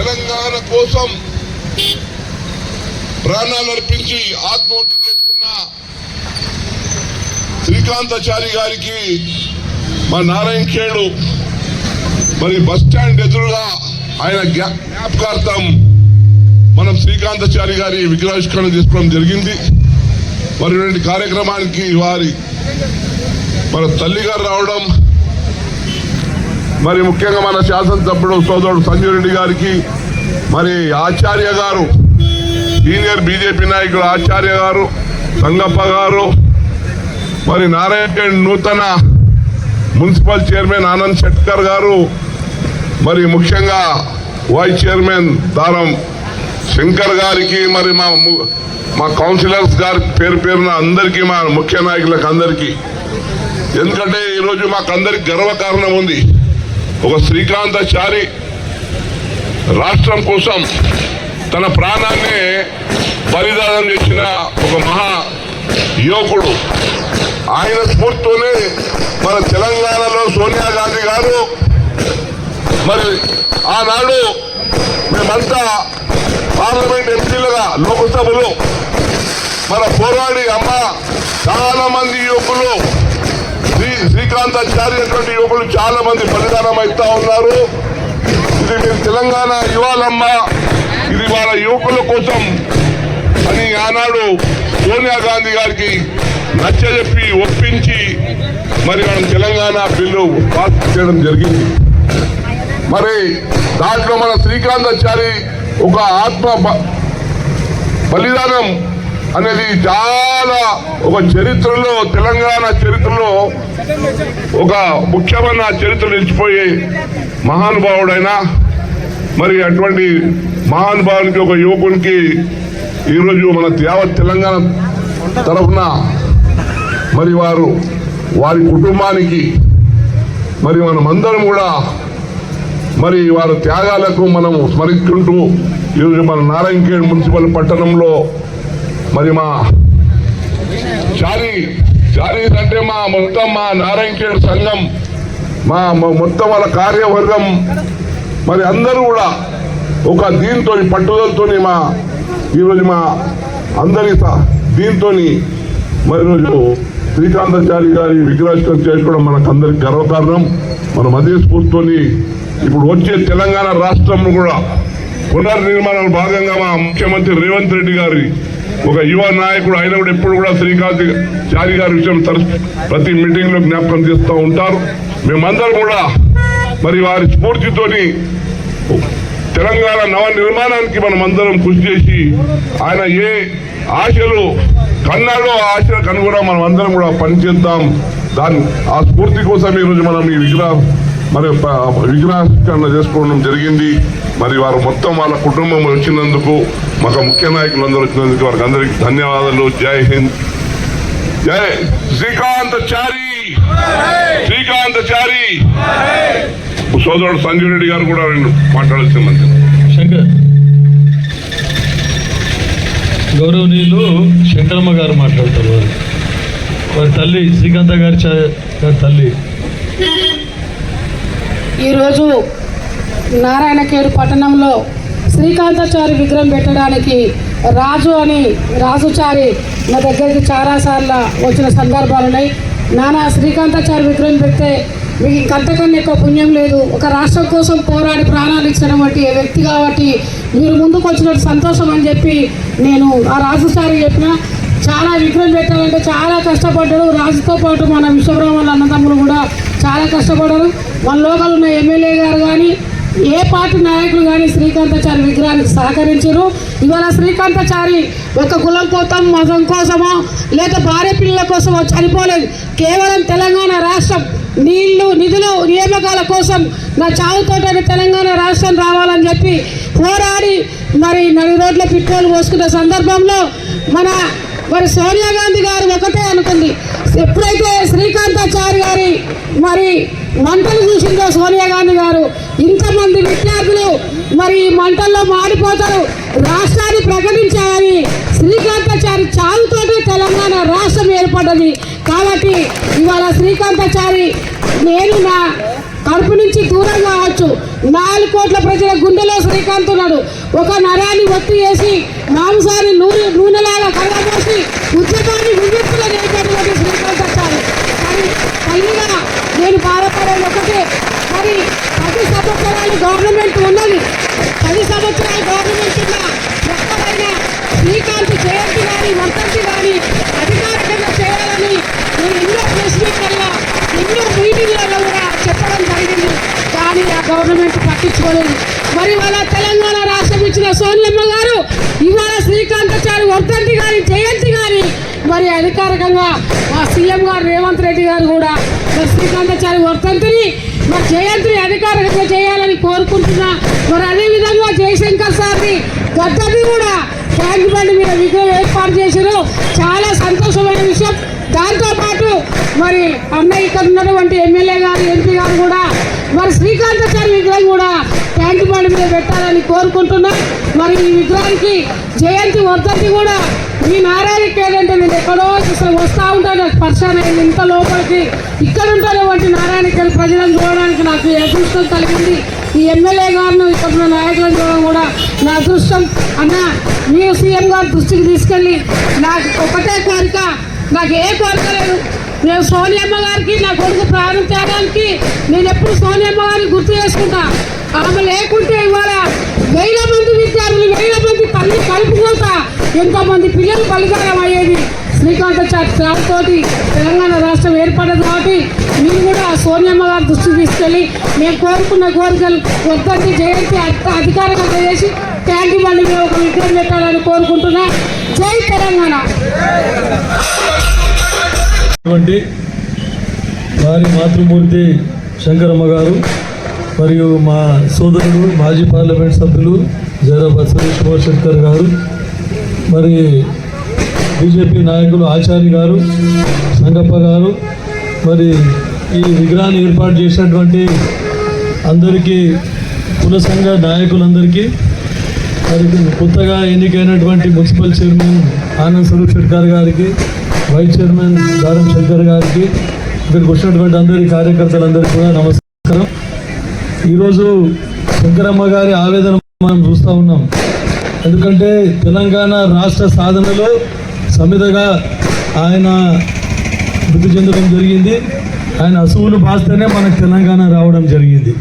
తెలంగాణ కోసం ప్రాణాలు అర్పించి ఆత్మహత్య చేసుకున్న శ్రీకాంతాచారి గారికి మా నారాయణ ఖేడు మరి బస్ స్టాండ్ ఎదురుగా ఆయన జ్ఞాపకార్థం మనం శ్రీకాంతాచారి గారి విగ్రహావిష్కరణ చేసుకోవడం జరిగింది. మరి కార్యక్రమానికి వారి మన తల్లి గారు రావడం మరి ముఖ్యంగా మన శాసనసభ్యుడు సోదరుడు సంజయ్ రెడ్డి గారికి మరి ఆచార్య గారు సీనియర్ బీజేపీ నాయకుడు ఆచార్య గారు సంగప్ప గారు మరి నారాయణ నూతన మున్సిపల్ చైర్మన్ ఆనంద్ శెట్కర్ గారు మరి ముఖ్యంగా వైస్ చైర్మన్ దారం శంకర్ గారికి మరి మా ము- మా కౌన్సిలర్స్ గారి పేరు పేరున అందరికీ మా ముఖ్య నాయకులకు అందరికీ. ఎందుకంటే ఈరోజు మాకు అందరికి గర్వకారణం ఉంది. ఒక శ్రీకాంతాచారి రాష్ట్రం కోసం తన ప్రాణాన్ని బలిదానం చేసిన ఒక మహా యువకుడు. ఆయన స్ఫూర్తితోనే మన తెలంగాణలో సోనియా గాంధీ గారు మరి ఆనాడు మేమంతా పార్లమెంట్ ఎంపీలుగా లోక్సభలో మన పోరాడి అమ్మ చాలా మంది యువకులు శ్రీ శ్రీకాంతాచారి అటువంటి యువకులు చాలా మంది బలిదానం అవుతా ఉన్నారు. ఇది మీరు తెలంగాణ యువాలమ్మ ఇది వాళ్ళ యువకుల కోసం అని ఆనాడు సోనియా గాంధీ గారికి నచ్చజెప్పి ఒప్పించి మరి మనం తెలంగాణ బిల్లు పాస్ చేయడం జరిగింది. మరి దాంట్లో మన శ్రీకాంతాచారి ఒక ఆత్మ బలిదానం అనేది చాలా ఒక చరిత్రలో తెలంగాణ చరిత్రలో ఒక ముఖ్యమైన చరిత్ర నిలిచిపోయే మహానుభావుడైన మరి అటువంటి మహానుభావునికి ఒక యువకునికి ఈరోజు మన యావత్ తెలంగాణ తరఫున మరి వారు వారి కుటుంబానికి మరి మనమందరం కూడా మరి వారి త్యాగాలకు మనం స్మరించుకుంటూ ఈరోజు మన నారాయణఖేడ్ మున్సిపల్ పట్టణంలో మరి మా చారి చారీ అంటే మా మొత్తం మా నారాయణఖేడ్ సంఘం మా మొత్తం వాళ్ళ కార్యవర్గం. మరి అందరూ కూడా ఒక దీంతో పట్టుదలతో మా ఈరోజు మా అందరి దీంతో మరి రోజు శ్రీకాంతాచారి గారి విగ్రహం చేసుకోవడం మనకు అందరికి గర్వకారణం. మనం అదే స్ఫూర్తితోని ఇప్పుడు వచ్చే తెలంగాణ రాష్ట్రం కూడా పునర్నిర్మాణం భాగంగా మా ముఖ్యమంత్రి రేవంత్ రెడ్డి గారి ఒక యువ నాయకుడు ఆయన కూడా ఎప్పుడు కూడా శ్రీకాంత్ చారి గారి విషయం తరచు ప్రతి మీటింగ్లో జ్ఞాపకం చేస్తూ ఉంటారు. మేమందరం కూడా మరి వారి స్ఫూర్తితోని తెలంగాణ నవ నిర్మాణానికి మనం అందరం కృషి చేసి ఆయన ఏ ఆశలు కన్నాడో ఆ ఆశలకు అనుగుణంగా మనం అందరం కూడా పనిచేద్దాం. దాని ఆ స్ఫూర్తి కోసం ఈరోజు మనం ఈ విగ్రహం మరి ప- విగ్రహావిష్కరణ చేసుకోవడం జరిగింది. మరి వారు మొత్తం వాళ్ళ కుటుంబం వచ్చినందుకు మాకు ముఖ్య నాయకులు అందరూ వచ్చినందుకు వారికి అందరికి ధన్యవాదాలు. జై హింద్. జై శ్రీకాంత్ చారి శ్రీకాంత్ చారి సోదరుడు సంజయ్ రెడ్డి గారు కూడా రెండు మాట్లాడాల్సిన మంది శంకర్. గౌరవనీయులు శంకరమ్మ గారు మాట్లాడతారు వారు. వారి తల్లి శ్రీకాంత గారి గారి తల్లి. ఈరోజు నారాయణఖేడు పట్టణంలో శ్రీకాంతాచారి విగ్రహం పెట్టడానికి రాజు అని రాజుచారి నా దగ్గరికి చాలాసార్లు వచ్చిన సందర్భాలు ఉన్నాయి. నానా శ్రీకాంతాచారి విగ్రహం పెడితే మీకు ఇంకంతకన్నా ఎక్కువ పుణ్యం లేదు. ఒక రాష్ట్రం కోసం పోరాడి ప్రాణాలు ఇచ్చినటువంటి వ్యక్తి కాబట్టి మీరు ముందుకు వచ్చినట్టు సంతోషం అని చెప్పి నేను ఆ రాజుచారి చెప్పిన. చాలా విగ్రహం పెట్టాలంటే చాలా కష్టపడ్డాడు. రాజుతో పాటు మన విశ్వబ్రహ్మణ అన్నదమ్ములు కూడా చాలా కష్టపడ్డారు. మన లోకల్ ఉన్న ఎమ్మెల్యే గారు కానీ ఏ పార్టీ నాయకులు కానీ శ్రీకాంతాచారి విగ్రహానికి సహకరించారు. ఇవాళ శ్రీకాంతాచారి ఒక కులం కోసం మతం కోసమో లేదా భార్య పిల్లల కోసమో చనిపోలేదు. కేవలం తెలంగాణ రాష్ట్రం నీళ్ళు నిధులు నియామకాల కోసం నా చావుతోటని తెలంగాణ రాష్ట్రం రావాలని చెప్పి పోరాడి మరి నడి రోడ్ల పెట్రోల్ పోసుకున్న సందర్భంలో మన మరి సోనియా గాంధీ గారు ఒకటే అనుకుంది. ఎప్పుడైతే గారి మరి మంటలు చూసిందో సోనియా గాంధీ గారు. ఇంతమంది విద్యార్థులు మరి ఈ మంటల్లో మాడిపోతారు. రాష్ట్రాన్ని ప్రకటించాలని శ్రీకాంతాచారి చావుతోటే తెలంగాణ రాష్ట్రం ఏర్పడ్డది. కాబట్టి ఇవాళ శ్రీకాంతాచారి నేను నా కడుపు నుంచి దూరం కావచ్చు. నాలుగు కోట్ల ప్రజల గుండెలో శ్రీకాంత్ ఉన్నాడు. ఒక నరాన్ని ఒత్తి వేసి మాంసాన్ని నూనె నూనెలాగా కడగబోసి ఉద్యమాన్ని విజ్ఞప్తులు నేర్పేటువంటి శ్రీకాంతాచారి కానీ తల్లిగా నేను బాధపడేది ఒకటే మరి పది సంవత్సరాలు గవర్నమెంట్ ఉన్నది. పది సంవత్సరాలు గవర్నమెంట్ ఉన్న ఎక్కడైనా శ్రీకాంత్ జయంతి కానీ వర్తంతి కానీ అధికారికంగా చేయాలని నేను ఎన్నో ప్రెస్ మీట్లలో ఎన్నో మీటింగ్లలో కూడా చెప్పడం జరిగింది. కానీ ఆ గవర్నమెంట్ పట్టించుకోలేదు. మరి వాళ్ళ తెలంగాణ రాష్ట్రం ఇచ్చిన సోనియమ్మ గారు ఇవాళ శ్రీకాంతాచారి వర్ధంతి గారి జయంతి గారి మరి అధికారికంగా ఆ సీఎం గారు రేవంత్ రెడ్డి గారు కూడా శ్రీకాంత శ్రీకాంతాచారి వర్ధంతిని మరి జయంత్రి అధికారికంగా చేయాలని కోరుకుంటున్నా. మరి అదేవిధంగా జయశంకర్ సార్ని గద్దది కూడా ట్యాంక్ బండి మీద విగ్రహం ఏర్పాటు చేశారు. చాలా సంతోషమైన విషయం. దాంతోపాటు మరి అన్న ఇక్కడ ఉన్నటువంటి ఎమ్మెల్యే గారు ఎంపీ గారు కూడా మరి శ్రీకాంతాచారి విగ్రహం కూడా ట్యాంక్ బండి మీద పెట్టాలని కోరుకుంటున్నా. మరి ఈ విగ్రహానికి జయంతి వర్ధంతి కూడా మీ నారాయణకి ఏంటంటే నేను ఎక్కడో అసలు వస్తూ ఉంటాను పరిశాన్ అయింది ఇంత లోపలికి ఇక్కడ నారాయణ నారాయణకి ప్రజలను చూడడానికి నాకు అదృష్టం కలిగింది. ఈ ఎమ్మెల్యే గారిని ఇక్కడ ఉన్న నాయకులను చూడడం కూడా నా అదృష్టం. అన్న మీరు సీఎం గారి దృష్టికి తీసుకెళ్ళి నాకు ఒకటే కోరిక. నాకు ఏ కోరిక లేదు. నేను సోనియమ్మ గారికి నా కొడుకు ప్రాణం త్యాగానికి నేను ఎప్పుడు సోనియమ్మ గారిని గుర్తు చేసుకుంటా. ఆమె లేకుంటే ఇవాళ వేల మంది విద్యార్థులు వేల మంది తల్లి కలుపుకోతా ఎంతమంది పిల్లలు బలిదానం అయ్యేది శ్రీకాంత చార్తో తెలంగాణ రాష్ట్రం ఏర్పడదు కాబట్టి మీరు కూడా సోనియమ్మ గారి దృష్టి తీసుకెళ్ళి మేము కోరుకున్న కోరికలు వర్ధంతి జయంతి అధికారంగా అధికారికంగా చేసి ట్యాంక్ బండి మేము ఒక విగ్రహం పెట్టాలని కోరుకుంటున్నా. జై తెలంగాణ. వారి మాతృమూర్తి శంకరమ్మ గారు మరియు మా సోదరుడు మాజీ పార్లమెంట్ సభ్యులు జైరాబాద్ సురేష్ కుమార్ శంకర్ గారు మరి బీజేపీ నాయకులు ఆచార్య గారు సంగప్ప గారు మరి ఈ విగ్రహాన్ని ఏర్పాటు చేసినటువంటి అందరికీ కుల సంఘ నాయకులందరికీ మరి కొత్తగా ఎన్నికైనటువంటి మున్సిపల్ చైర్మన్ ఆనంద్ స్వరూప్ శెట్కర్ గారికి వైస్ చైర్మన్ దారం శంకర్ గారికి ఇక్కడికి వచ్చినటువంటి అందరి కార్యకర్తలందరికీ కూడా నమస్కారం. ఈరోజు శంకరమ్మ గారి ఆవేదన మనం చూస్తూ ఉన్నాం. ఎందుకంటే తెలంగాణ రాష్ట్ర సాధనలో సమితగా ఆయన మృతి చెందడం జరిగింది. ఆయన అసువులు బాస్తేనే మనకు తెలంగాణ రావడం జరిగింది.